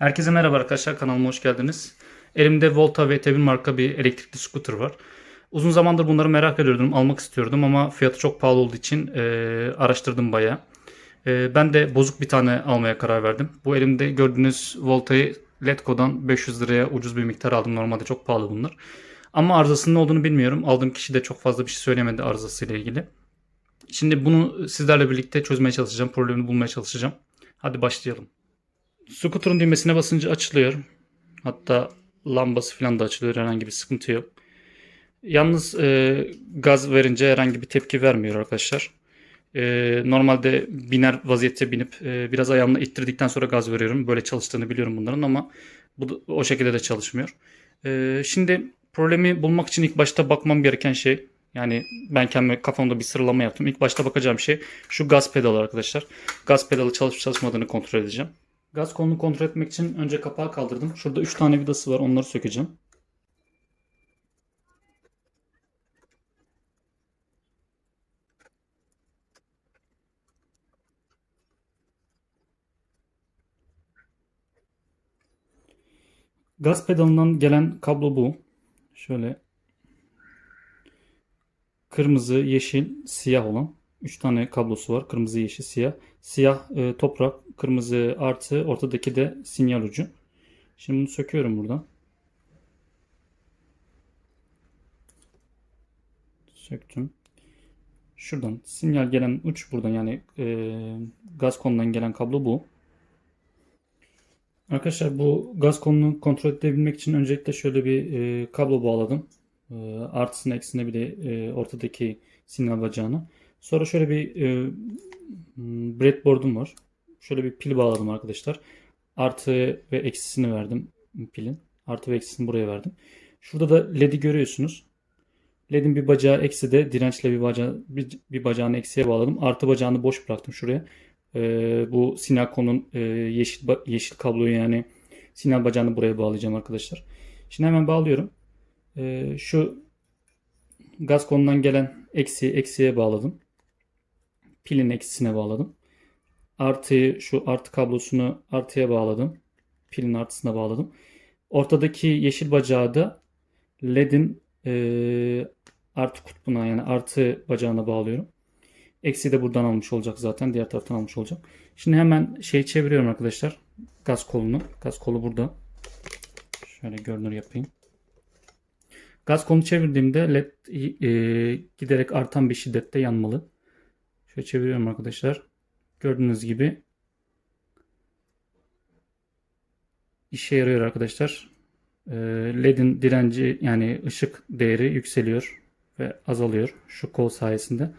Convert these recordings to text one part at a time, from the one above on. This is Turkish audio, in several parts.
Herkese merhaba arkadaşlar kanalıma hoş geldiniz. Elimde Volta VT1 marka bir elektrikli scooter var. Uzun zamandır bunları merak ediyordum, almak istiyordum ama fiyatı çok pahalı olduğu için e, araştırdım bayağı. E, ben de bozuk bir tane almaya karar verdim. Bu elimde gördüğünüz Volta'yı Letgo'dan 500 liraya ucuz bir miktar aldım. Normalde çok pahalı bunlar. Ama arızasının ne olduğunu bilmiyorum. Aldığım kişi de çok fazla bir şey söylemedi arızasıyla ilgili. Şimdi bunu sizlerle birlikte çözmeye çalışacağım. Problemini bulmaya çalışacağım. Hadi başlayalım. Scooter'ın düğmesine basınca açılıyor. Hatta lambası falan da açılıyor. Herhangi bir sıkıntı yok. Yalnız e, gaz verince herhangi bir tepki vermiyor arkadaşlar. E, normalde biner vaziyette binip e, biraz ayağımla ittirdikten sonra gaz veriyorum. Böyle çalıştığını biliyorum bunların ama bu o şekilde de çalışmıyor. E, şimdi problemi bulmak için ilk başta bakmam gereken şey yani ben kendi kafamda bir sıralama yaptım. İlk başta bakacağım şey şu gaz pedalı arkadaşlar. Gaz pedalı çalışıp çalışmadığını kontrol edeceğim. Gaz kolunu kontrol etmek için önce kapağı kaldırdım. Şurada 3 tane vidası var. Onları sökeceğim. Gaz pedalından gelen kablo bu. Şöyle kırmızı, yeşil, siyah olan 3 tane kablosu var. Kırmızı, yeşil, siyah. Siyah e, toprak, kırmızı artı, ortadaki de sinyal ucu. Şimdi bunu söküyorum buradan. Söktüm. Şuradan sinyal gelen uç buradan yani e, gaz konudan gelen kablo bu. Arkadaşlar bu gaz konunu kontrol edebilmek için öncelikle şöyle bir e, kablo bağladım. E, artısını eksisine bir de e, ortadaki sinyal bacağına. Sonra şöyle bir e, breadboard'um var. Şöyle bir pil bağladım arkadaşlar. Artı ve eksisini verdim pilin. Artı ve eksisini buraya verdim. Şurada da LED'i görüyorsunuz. LED'in bir bacağı eksi de dirençle bir, bacağı, bir, bir bacağını eksiye bağladım. Artı bacağını boş bıraktım şuraya. Ee, bu sinyal konunun e, yeşil, yeşil kabloyu yani sinyal bacağını buraya bağlayacağım arkadaşlar. Şimdi hemen bağlıyorum. Ee, şu gaz konundan gelen eksi eksiye bağladım. Pilin eksisine bağladım. Artıyı şu artı kablosunu artıya bağladım. Pilin artısına bağladım. Ortadaki yeşil bacağı da LED'in e, artı kutbuna yani artı bacağına bağlıyorum. Eksi de buradan almış olacak zaten. Diğer taraftan almış olacak. Şimdi hemen şey çeviriyorum arkadaşlar. Gaz kolunu. Gaz kolu burada. Şöyle görünür yapayım. Gaz kolunu çevirdiğimde led e, giderek artan bir şiddette yanmalı. Şöyle çeviriyorum arkadaşlar. Gördüğünüz gibi işe yarıyor arkadaşlar. E, LED'in direnci yani ışık değeri yükseliyor ve azalıyor şu kol sayesinde.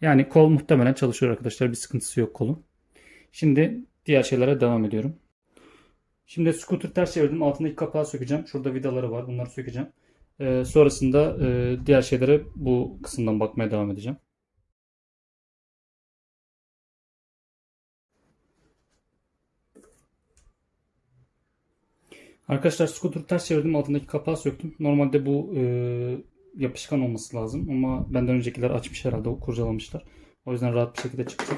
Yani kol muhtemelen çalışıyor arkadaşlar. Bir sıkıntısı yok kolun. Şimdi diğer şeylere devam ediyorum. Şimdi scooter ters çevirdim. Altındaki kapağı sökeceğim. Şurada vidaları var. Bunları sökeceğim. Ee, sonrasında e, diğer şeylere bu kısımdan bakmaya devam edeceğim. Arkadaşlar scooter ters çevirdim. Altındaki kapağı söktüm. Normalde bu e, yapışkan olması lazım. Ama benden öncekiler açmış herhalde. Kurcalamışlar. O yüzden rahat bir şekilde çıktı.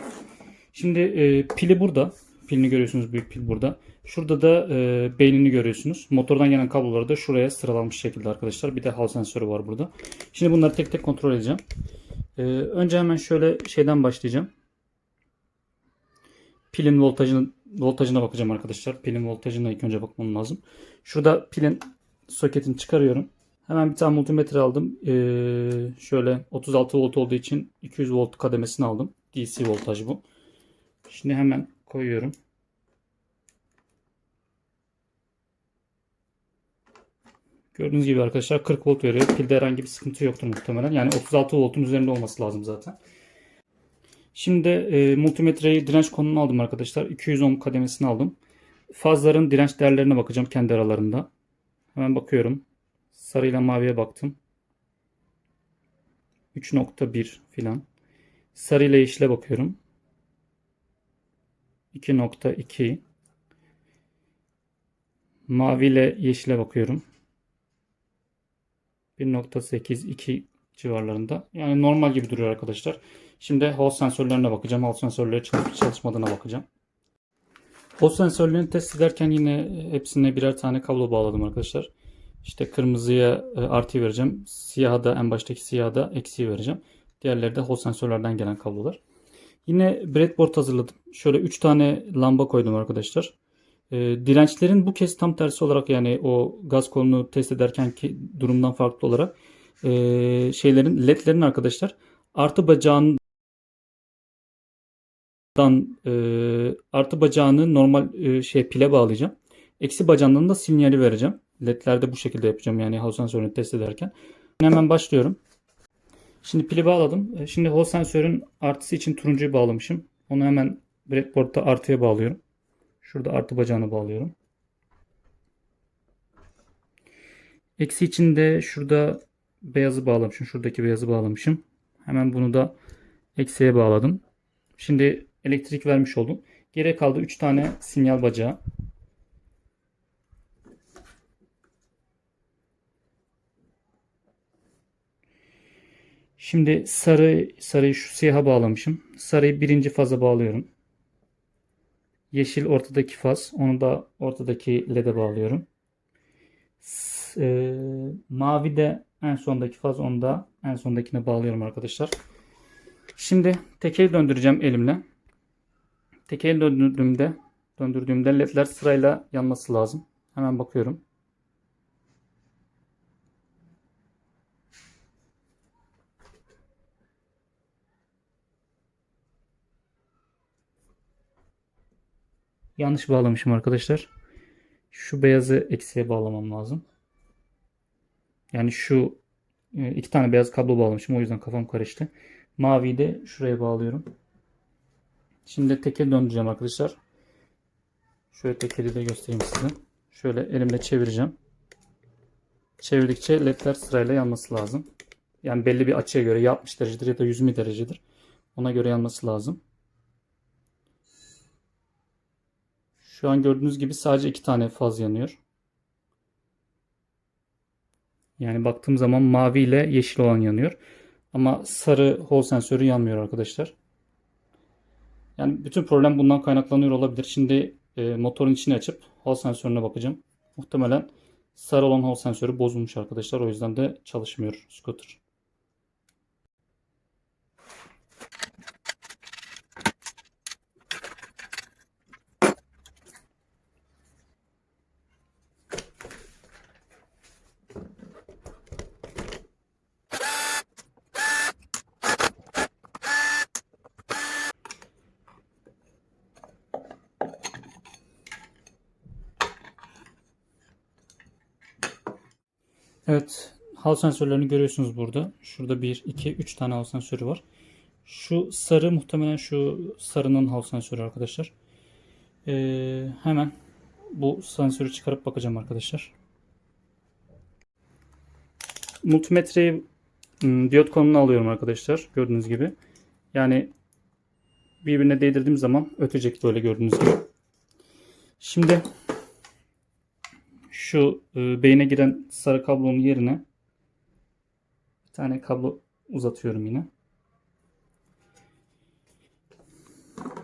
Şimdi e, pili burada. Pilini görüyorsunuz. Büyük pil burada. Şurada da e, beynini görüyorsunuz. Motordan gelen kabloları da şuraya sıralanmış şekilde arkadaşlar. Bir de hal sensörü var burada. Şimdi bunları tek tek kontrol edeceğim. E, önce hemen şöyle şeyden başlayacağım. Pilin voltajını voltajına bakacağım arkadaşlar. Pilin voltajına ilk önce bakmam lazım. Şurada pilin soketini çıkarıyorum. Hemen bir tane multimetre aldım. Ee, şöyle 36 volt olduğu için 200 volt kademesini aldım. DC voltaj bu. Şimdi hemen koyuyorum. Gördüğünüz gibi arkadaşlar 40 volt veriyor. Pilde herhangi bir sıkıntı yoktur muhtemelen. Yani 36 voltun üzerinde olması lazım zaten. Şimdi e, multimetreyi direnç konumunu aldım arkadaşlar. 200 ohm kademesini aldım. Fazların direnç değerlerine bakacağım kendi aralarında. Hemen bakıyorum. Sarı ile maviye baktım. 3.1 filan. Sarı ile yeşile bakıyorum. 2.2 Mavi ile yeşile bakıyorum. 1.8 2 civarlarında. Yani normal gibi duruyor arkadaşlar. Şimdi hol sensörlerine bakacağım. Hol sensörleri çalışıp çalışmadığına bakacağım. O sensörlerini test ederken yine hepsine birer tane kablo bağladım arkadaşlar. İşte kırmızıya e, artı vereceğim. Siyaha da en baştaki siyaha da eksiği vereceğim. Diğerleri de hol sensörlerden gelen kablolar. Yine breadboard hazırladım. Şöyle 3 tane lamba koydum arkadaşlar. E, dirençlerin bu kez tam tersi olarak yani o gaz kolunu test ederkenki durumdan farklı olarak e, şeylerin ledlerin arkadaşlar artı bacağın dan e, artı bacağını normal e, şey pile bağlayacağım. Eksi bacağından da sinyali vereceğim. LED'lerde bu şekilde yapacağım yani hol sensörünü test ederken. Hemen başlıyorum. Şimdi pili bağladım. E, Şimdi hol sensörün artısı için turuncuyu bağlamışım. Onu hemen breadboard'da artıya bağlıyorum. Şurada artı bacağını bağlıyorum. Eksi için de şurada beyazı bağlamışım. Şuradaki beyazı bağlamışım. Hemen bunu da eksiye bağladım. Şimdi elektrik vermiş oldum. Geriye kaldı 3 tane sinyal bacağı. Şimdi sarı sarıyı şu siyaha bağlamışım. Sarıyı birinci faza bağlıyorum. Yeşil ortadaki faz. Onu da ortadaki led'e bağlıyorum. E, mavi de en sondaki faz. Onu da en sondakine bağlıyorum arkadaşlar. Şimdi tekeri döndüreceğim elimle. Tekeri döndürdüğümde döndürdüğümde ledler sırayla yanması lazım. Hemen bakıyorum. Yanlış bağlamışım arkadaşlar. Şu beyazı eksiye bağlamam lazım. Yani şu e, iki tane beyaz kablo bağlamışım. O yüzden kafam karıştı. Maviyi de şuraya bağlıyorum. Şimdi tekeri döndüreceğim arkadaşlar. Şöyle tekeri de göstereyim size. Şöyle elimle çevireceğim. Çevirdikçe ledler sırayla yanması lazım. Yani belli bir açıya göre ya 60 derecedir ya da 120 derecedir. Ona göre yanması lazım. Şu an gördüğünüz gibi sadece iki tane faz yanıyor. Yani baktığım zaman mavi ile yeşil olan yanıyor. Ama sarı hol sensörü yanmıyor arkadaşlar. Yani bütün problem bundan kaynaklanıyor olabilir. Şimdi e, motorun içini açıp hol sensörüne bakacağım. Muhtemelen sarı olan hol sensörü bozulmuş arkadaşlar. O yüzden de çalışmıyor scooter. Evet, hal sensörlerini görüyorsunuz burada. Şurada 1, 2, 3 tane hal sensörü var. Şu sarı muhtemelen şu sarının hal sensörü arkadaşlar. Ee, hemen bu sensörü çıkarıp bakacağım arkadaşlar. Multimetreyi ım, diyot konumuna alıyorum arkadaşlar. Gördüğünüz gibi. Yani birbirine değdirdiğim zaman ötecek böyle gördüğünüz gibi. Şimdi şu e, beyne giren sarı kablonun yerine bir tane kablo uzatıyorum yine.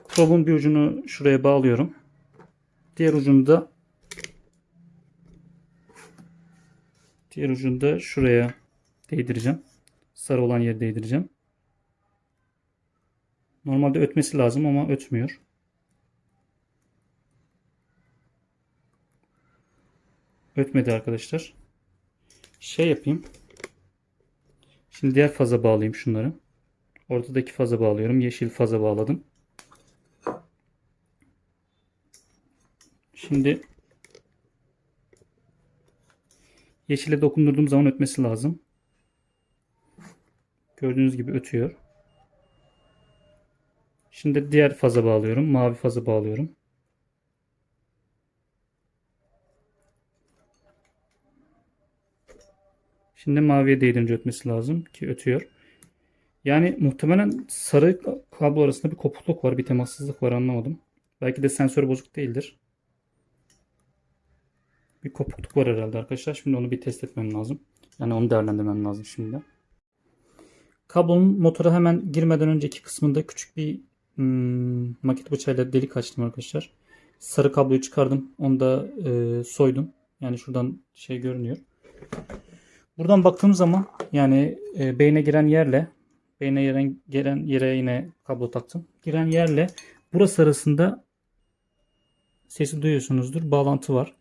Probun bir ucunu şuraya bağlıyorum. Diğer ucunu da diğer ucunu da şuraya değdireceğim. Sarı olan yere değdireceğim. Normalde ötmesi lazım ama ötmüyor. Ötmedi arkadaşlar. Şey yapayım. Şimdi diğer faza bağlayayım şunları. Ortadaki faza bağlıyorum. Yeşil faza bağladım. Şimdi yeşile dokundurduğum zaman ötmesi lazım. Gördüğünüz gibi ötüyor. Şimdi diğer faza bağlıyorum. Mavi faza bağlıyorum. Şimdi maviye değdirince ötmesi lazım ki ötüyor. Yani muhtemelen sarı kablo arasında bir kopukluk var, bir temassızlık var anlamadım. Belki de sensör bozuk değildir. Bir kopukluk var herhalde arkadaşlar. Şimdi onu bir test etmem lazım. Yani onu değerlendirmem lazım şimdi. Kablonun motora hemen girmeden önceki kısmında küçük bir hmm, maket bıçağıyla delik açtım arkadaşlar. sarı kabloyu çıkardım. Onu da e, soydum. Yani şuradan şey görünüyor. Buradan baktığım zaman yani e, beyne giren yerle beyne giren, giren yere yine kablo taktım. Giren yerle burası arasında sesi duyuyorsunuzdur. Bağlantı var.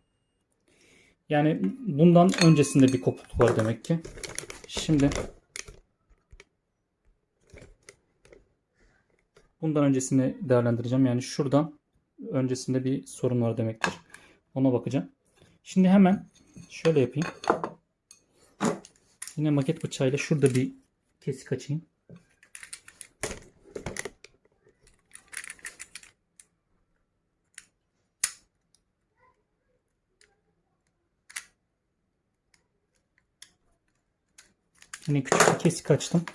Yani bundan öncesinde bir kopukluk var demek ki. Şimdi bundan öncesini değerlendireceğim. Yani şuradan öncesinde bir sorun var demektir. Ona bakacağım. Şimdi hemen şöyle yapayım. Yine maket bıçağıyla şurada bir kesik açayım. Yine küçük bir kesik açtım.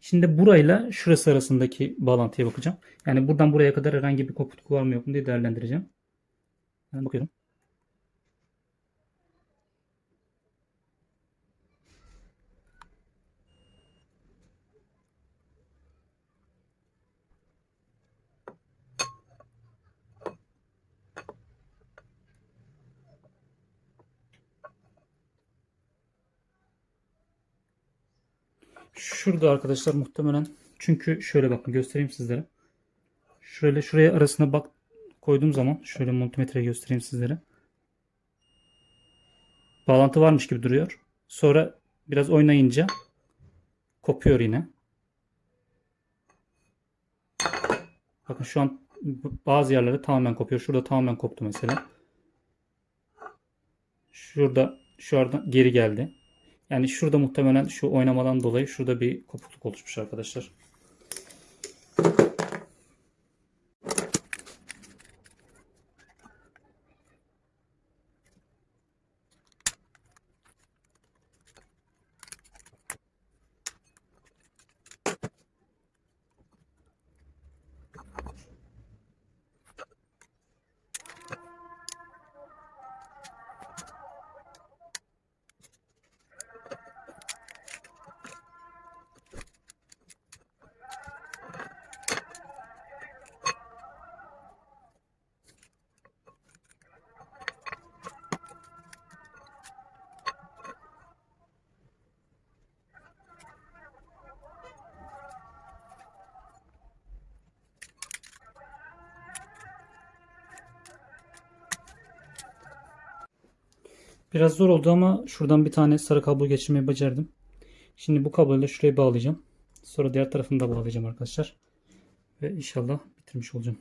Şimdi burayla şurası arasındaki bağlantıya bakacağım. Yani buradan buraya kadar herhangi bir kopukluk var mı yok mu diye değerlendireceğim. Ben bakıyorum. Şurada arkadaşlar muhtemelen çünkü şöyle bakın göstereyim sizlere. Şöyle şuraya arasına bak koyduğum zaman şöyle multimetreyi göstereyim sizlere. Bağlantı varmış gibi duruyor. Sonra biraz oynayınca kopuyor yine. Bakın şu an bazı yerlerde tamamen kopuyor. Şurada tamamen koptu mesela. Şurada şu arada geri geldi. Yani şurada muhtemelen şu oynamadan dolayı şurada bir kopukluk oluşmuş arkadaşlar. Biraz zor oldu ama şuradan bir tane sarı kablo geçirmeyi becerdim. Şimdi bu kabloyla şuraya bağlayacağım. Sonra diğer tarafını da bağlayacağım arkadaşlar. Ve inşallah bitirmiş olacağım.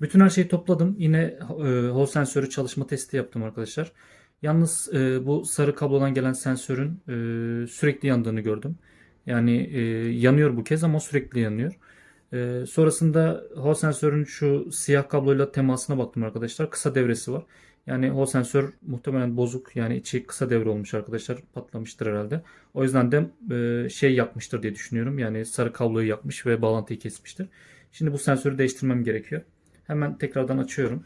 Bütün her şeyi topladım. Yine e, hol sensörü çalışma testi yaptım arkadaşlar. Yalnız e, bu sarı kablodan gelen sensörün e, sürekli yandığını gördüm. Yani e, yanıyor bu kez ama sürekli yanıyor. E, sonrasında hol sensörün şu siyah kabloyla temasına baktım arkadaşlar. Kısa devresi var. Yani hol sensör muhtemelen bozuk. Yani içi kısa devre olmuş arkadaşlar. Patlamıştır herhalde. O yüzden de e, şey yapmıştır diye düşünüyorum. Yani sarı kabloyu yakmış ve bağlantıyı kesmiştir. Şimdi bu sensörü değiştirmem gerekiyor. Hemen tekrardan açıyorum.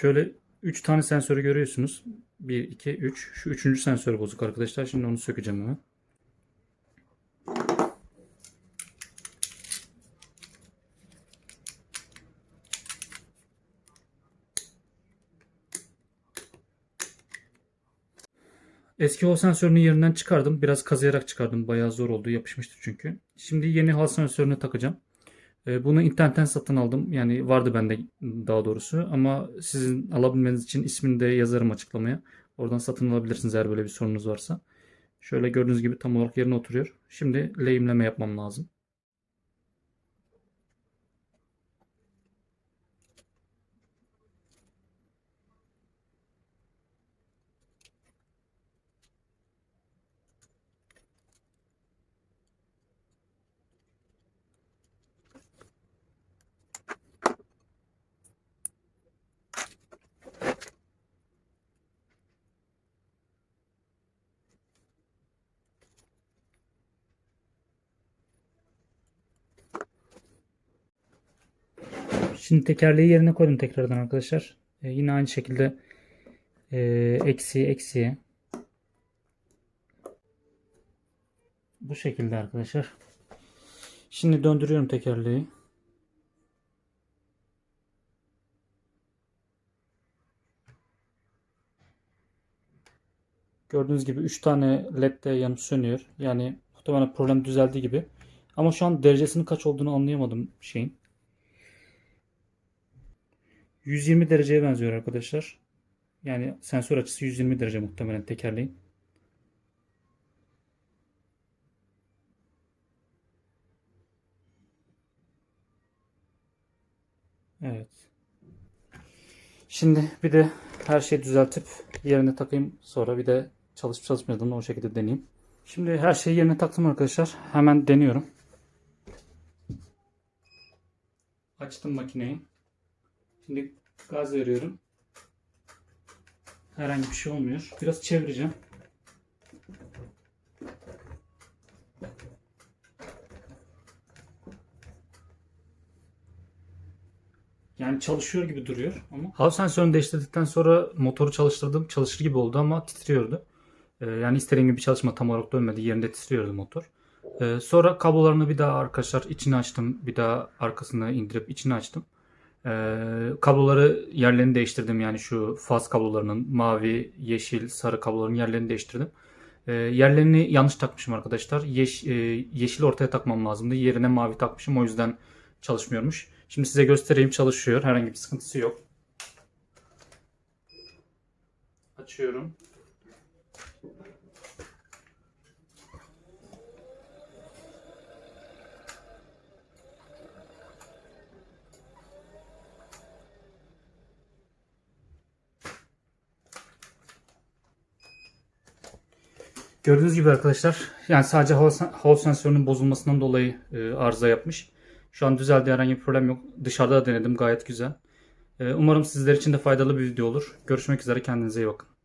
Şöyle 3 tane sensörü görüyorsunuz. 1, 2, 3. Şu üçüncü sensör bozuk arkadaşlar. Şimdi onu sökeceğim hemen. Eski hal sensörünü yerinden çıkardım. Biraz kazıyarak çıkardım. Bayağı zor oldu. Yapışmıştı çünkü. Şimdi yeni hal sensörünü takacağım. E, Bunu internetten satın aldım. Yani vardı bende daha doğrusu. Ama sizin alabilmeniz için ismini de yazarım açıklamaya. Oradan satın alabilirsiniz eğer böyle bir sorunuz varsa. Şöyle gördüğünüz gibi tam olarak yerine oturuyor. Şimdi lehimleme yapmam lazım. Şimdi tekerleği yerine koydum tekrardan arkadaşlar. E, yine aynı şekilde e, eksi eksiye bu şekilde arkadaşlar. Şimdi döndürüyorum tekerleği. Gördüğünüz gibi 3 tane led de yanıp sönüyor. Yani muhtemelen problem düzeldi gibi. Ama şu an derecesinin kaç olduğunu anlayamadım şeyin. 120 dereceye benziyor arkadaşlar. Yani sensör açısı 120 derece muhtemelen tekerleğin. Evet. Şimdi bir de her şeyi düzeltip yerine takayım. Sonra bir de çalışıp çalışmadığını o şekilde deneyeyim. Şimdi her şeyi yerine taktım arkadaşlar. Hemen deniyorum. Açtım makineyi. Şimdi gaz veriyorum. Herhangi bir şey olmuyor. Biraz çevireceğim. Yani çalışıyor gibi duruyor ama. Hava sensörünü değiştirdikten sonra motoru çalıştırdım. Çalışır gibi oldu ama titriyordu. Ee, yani istediğim gibi çalışma tam olarak dönmedi. Yerinde titriyordu motor. Ee, sonra kablolarını bir daha arkadaşlar içini açtım. Bir daha arkasını indirip içini açtım. Ee, kabloları yerlerini değiştirdim. Yani şu faz kablolarının mavi, yeşil, sarı kabloların yerlerini değiştirdim. Ee, yerlerini yanlış takmışım arkadaşlar. Yeş, e, yeşil ortaya takmam lazımdı. Yerine mavi takmışım. O yüzden çalışmıyormuş. Şimdi size göstereyim çalışıyor. Herhangi bir sıkıntısı yok. Açıyorum. Gördüğünüz gibi arkadaşlar yani sadece hava, sensörünün bozulmasından dolayı e, arıza yapmış. Şu an düzeldi herhangi bir problem yok. Dışarıda da denedim gayet güzel. E, umarım sizler için de faydalı bir video olur. Görüşmek üzere kendinize iyi bakın.